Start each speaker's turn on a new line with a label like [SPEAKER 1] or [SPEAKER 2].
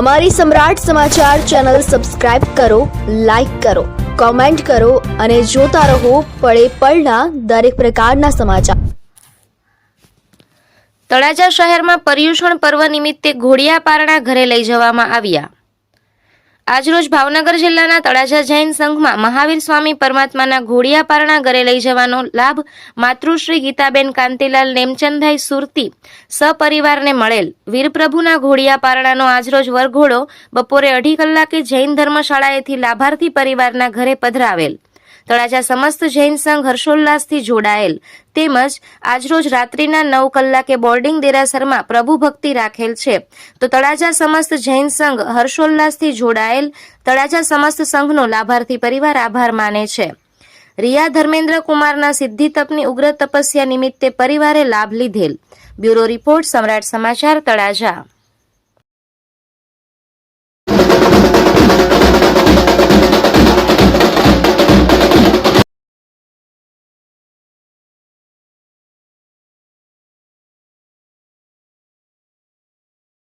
[SPEAKER 1] અમારી Samrat Samachar channel subscribe કરો, like કરો, કોમેન્ટ કરો અને જોતા રહો પળે પળના દરેક પ્રકારના સમાચાર.
[SPEAKER 2] તળાજા શહેરમાં પર્યુષણ પર્વ નિમિત્તે ઘોડિયા પારણા ઘરે લઈ જવામાં આવ્યા. આજરોજ ભાવનગર જિલ્લાના તળાજા જૈન સંઘમાં મહાવીર સ્વામી પરમાત્માના ઘોડિયા પારણા ઘરે લઈ જવાનો લાભ માતૃશ્રી ગીતાબેન કાંતિલાલ નેમચંદભાઈ સુરતી સપરિવારને મળેલ. વીરપ્રભુના ઘોડિયા પારણાનો આજરોજ વરઘોડો બપોરે અઢી કલાકે જૈન ધર્મશાળાએથી લાભાર્થી પરિવારના ઘરે પધરાવેલ. તળાજા સમસ્ત જૈન સંઘ હર્ષોલ્લાસથી જોડાયેલ. તેમજ આજરોજ રાત્રિના નવ કલાકે બોર્ડિંગ દેરાસરમાં પ્રભુ ભક્તિ રાખેલ છે. તો તળાજા સમસ્ત જૈન સંઘ હર્ષોલ્લાસથી જોડાયેલ તળાજા સમસ્ત સંઘનો લાભાર્થી પરિવાર આભાર માને છે. રિયા ધર્મેન્દ્ર કુમારના સિદ્ધિ તપની ઉગ્ર તપસ્યા નિમિત્તે પરિવારે લાભ લીધેલ. બ્યુરો રિપોર્ટ સમ્રાટ સમાચાર તળાજા.